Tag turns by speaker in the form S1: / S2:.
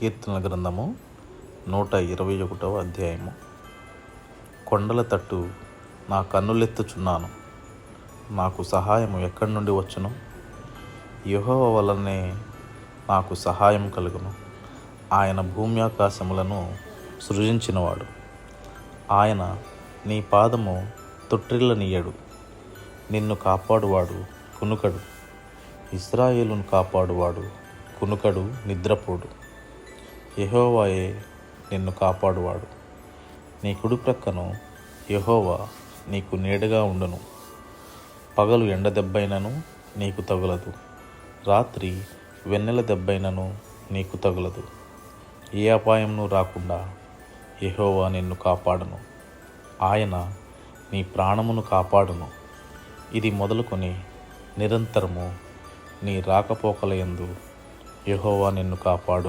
S1: కీర్తనల గ్రంథము నూట ఇరవై ఒకటవ అధ్యాయము. కొండల తట్టు నా కన్నులెత్తుచున్నాను. నాకు సహాయం ఎక్కడి నుండి వచ్చును? యెహోవా వలనే నాకు సహాయం కలుగును. ఆయన భూమి ఆకాశములను సృజించినవాడు. ఆయన నీ పాదము తొట్టిల్లనీయడు నిన్ను కాపాడువాడు కునుకడు. ఇస్రాయేలును కాపాడువాడు కునుకడు నిద్రపోడు. యహోవాయే నిన్ను కాపాడువాడు. నీ కుడి ప్రక్కను యహోవా నీకు నీడగా ఉండును. పగలు ఎండ దెబ్బైనను నీకు తగులదు. రాత్రి వెన్నెల దెబ్బైనను నీకు తగులదు. ఏ అపాయంను రాకుండా యహోవా నిన్ను కాపాడును. ఆయన నీ ప్రాణమును కాపాడును. ఇది మొదలుకొని నిరంతరము నీ రాకపోకల యందు యెహోవా నిన్ను కాపాడు.